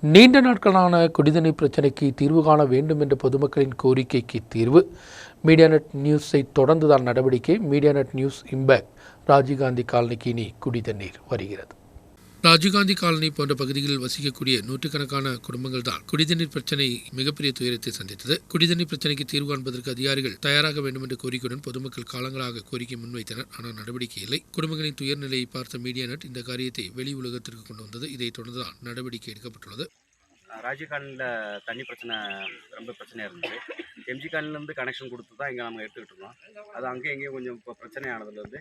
நீண்ட நாட்களான குடிதண்ணீர் பிரச்சினைக்கு தீர்வு காண வேண்டும் என்ற பொதுமக்களின் கோரிக்கைக்கு தீர்வு. மீடியாநெட் நியூஸை தொடர்ந்துதான் நடவடிக்கை. Medianet news impact. ராஜீவ்காந்தி காலனிக்கு இனி குடிதண்ணீர் வருகிறது. ராஜீவ்காந்தி காலனி போன்ற பகுதிகளில் வசிக்கக்கூடிய நூற்றுக்கணக்கான குடும்பங்கள் தான் குடிதண்ணீர் பிரச்சனை மிகப்பெரிய துயரத்தை சந்தித்தது. குடிதண்ணீர் பிரச்சனைக்கு தீர்வு காண்பதற்கு அதிகாரிகள் தயாராக வேண்டும் என்ற கோரிக்கையுடன் பொதுமக்கள் காலங்களாக கோரிக்கை முன்வைத்தனர். ஆனால் நடவடிக்கை இல்லை. குடும்பங்களின் துயர் நிலையை பார்த்த மீடியாநெட் இந்த காரியத்தை வெளி உலகத்திற்கு கொண்டு வந்தது. இதைத் தொடர்ந்துதான் நடவடிக்கை எடுக்கப்பட்டுள்ளது. ராஜீவ்காந்தியில் தண்ணி பிரச்சனை ரொம்ப பிரச்சனையாக இருந்தது. எங்களுக்கு எம்ஜி காலனிலேருந்து கனெக்ஷன் கொடுத்து தான் இங்கே நம்ம எடுத்துக்கிட்டு இருந்தோம். அது அங்கேயும் இங்கேயும் கொஞ்சம் இப்போ பிரச்சனையானதுலேருந்து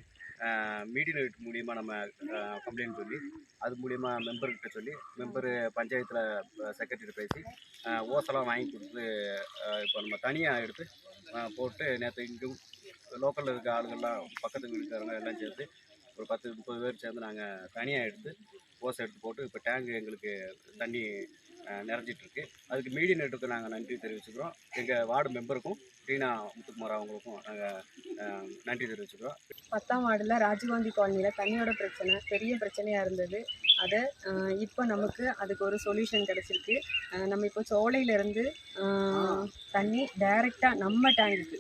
மீடியம் நைட் மூலியமாக நம்ம கம்ப்ளைண்ட் சொல்லி அது மூலியமாக மெம்பர்கிட்ட சொல்லி மெம்பரு பஞ்சாயத்தில் செக்ரட்டரி பேசி ஓசெல்லாம் வாங்கி கொடுத்து இப்போ நம்ம தனியாக எடுத்து போட்டு நேற்று இங்கும் லோக்கலில் இருக்க ஆளுங்கள்லாம் பக்கத்து வீட்டுக்காரங்க எல்லாம் சேர்த்து ஒரு பத்து முப்பது பேர் சேர்ந்து நாங்கள் தனியாக எடுத்து ஓசை எடுத்து போட்டு இப்போ டேங்கு எங்களுக்கு தண்ணி நிறைஞ்சிட்ருக்கு. அதுக்கு மீடிய நெட்டுக்கு நாங்கள் நன்றி தெரிவிச்சுக்கிறோம். எங்கள் வார்டு மெம்பருக்கும் ரீனா முத்துக்குமார் அவங்களுக்கும் நாங்கள் நன்றி தெரிவிச்சுக்கிறோம். பத்தாம் வார்டில் ராஜீவ்காந்தி காலனியில் தண்ணியோட பிரச்சனை பெரிய பிரச்சனையாக இருந்தது. அதை இப்போ நமக்கு அதுக்கு ஒரு சொல்யூஷன் கிடச்சிருக்கு. நம்ம இப்போ சோலையிலேருந்து தண்ணி டைரெக்டாக நம்ம டேங்குக்கு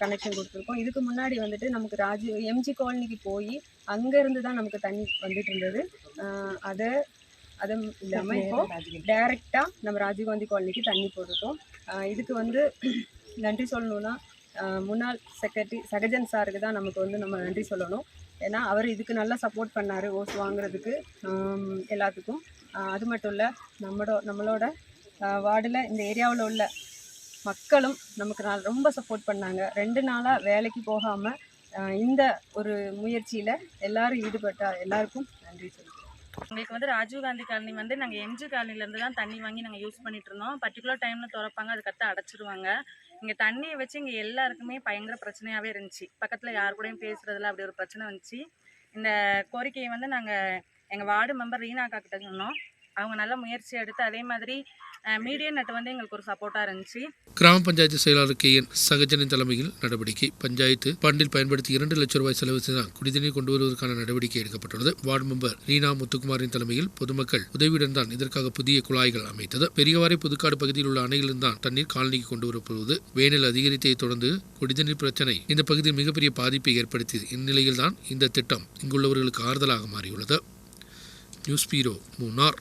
கனெக்ஷன் கொடுத்துருக்கோம். இதுக்கு முன்னாடி வந்துட்டு நமக்கு ராஜீவ் எம்ஜி காலனிக்கு போய் அங்கேருந்து தான் நமக்கு தண்ணி வந்துட்டு இருந்தது. அதை அது இல்லாமல் இப்போ டைரெக்டாக நம்ம ராஜீவ்காந்தி காலனிக்கு தண்ணி போட்டுட்டோம். இதுக்கு வந்து நன்றி சொல்லணும்னா முன்னாள் செக்ரட்டரி சகஜன் சாருக்கு தான் நமக்கு வந்து நம்ம நன்றி சொல்லணும். ஏன்னா அவர் இதுக்கு நல்லா சப்போர்ட் பண்ணார் ஓஸ் வாங்குறதுக்கு எல்லாத்துக்கும். அது மட்டும் இல்லை நம்மளோட நம்மளோட வார்டில் இந்த ஏரியாவில் உள்ள மக்களும் நமக்கு நான் ரொம்ப சப்போர்ட் பண்ணாங்க. ரெண்டு நாளாக வேலைக்கு போகாமல் இந்த ஒரு முயற்சியில் எல்லாரும் ஈடுபட்ட எல்லாருக்கும் நன்றி சொல்லுங்கள் எங்களுக்கு வந்து ராஜீவ் காந்தி காலனி வந்து நாங்கள் எம்ஜி காலனிலேருந்து தான் தண்ணி வாங்கி நாங்கள் யூஸ் பண்ணிட்டு இருந்தோம். பர்டிகுலர் டைமில் திறப்பாங்க அதுக்கடுத்து அடைச்சிடுவாங்க இங்கே தண்ணியை வச்சு இங்கே எல்லாருக்குமே பயங்கர பிரச்சனையாகவே இருந்துச்சு. பக்கத்தில் யார் கூடயும் பேசுகிறதுல அப்படி ஒரு பிரச்சனை வந்துச்சு. இந்த கோரிக்கையை வந்து நாங்கள் எங்கள் வார்டு மெம்பர் ரீனாக்கா கிட்ட சொன்னோம். அவங்க நல்ல முயற்சி எடுத்து அதே மாதிரி மீடியா நெட் வந்து எங்களுக்கு ஒரு சப்போர்ட்டாக இருந்துச்சு. கிராம பஞ்சாயத்து செயலாளர் கே என் சகஜனின் தலைமையில் நடவடிக்கை. பஞ்சாயத்து பண்டில் பயன்படுத்தி இரண்டு லட்சம் ரூபாய் செலவு செய்தால் குடிநீர் கொண்டு வருவதற்கான நடவடிக்கை எடுக்கப்பட்டுள்ளது. வார்டு மெம்பர் ரீனா முத்துக்குமாரின் தலைமையில் பொதுமக்கள் உதவியுடன் தான் இதற்காக புதிய குழாய்கள் அமைத்தது. பெரியவாறை புதுக்காடு பகுதியில் உள்ள அணையிலிருந்து தான் தண்ணீர் காலனிக்கு கொண்டு வரப்படுவது வேனில் அதிகரித்ததை தொடர்ந்து குடிநீர் பிரச்சனை இந்த பகுதியில் மிகப்பெரிய பாதிப்பை ஏற்படுத்தியது இந்நிலையில் தான் இந்த திட்டம் இங்குள்ளவர்களுக்கு ஆறுதலாக மாறியுள்ளது. நியூஸ் பீரோ மூணார்